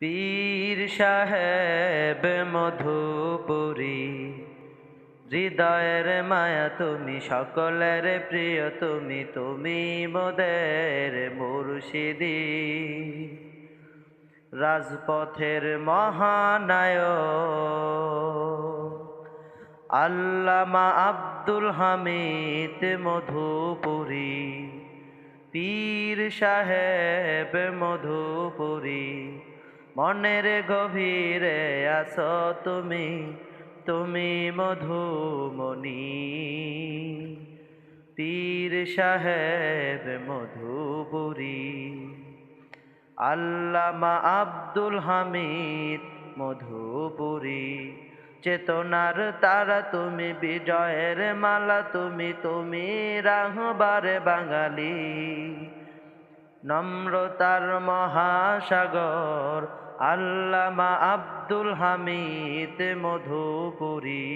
পীর সাহেব মধুপুরী। হৃদয়ের মায়া তুমি, সকলের প্রিয় তুমি তুমি মোদের মুর্শিদি। রাজপথের মহানায়ক আল্লামা আব্দুল হামিদ মধুপুরী। পীর সাহেব মধুপুরী। মনের গভীরে আছো তুমি তুমি মধুমণি। পীর সাহেব মধুপুরী। আল্লামা আব্দুল হামিদ মধুপুরী। চেতনার তারা তুমি, বিজয়ের মালা তুমি তুমি রাহবার বাঙালি। নম্রতার মহাসাগর আল্লামা আব্দুল হামিদ মধুপুরী।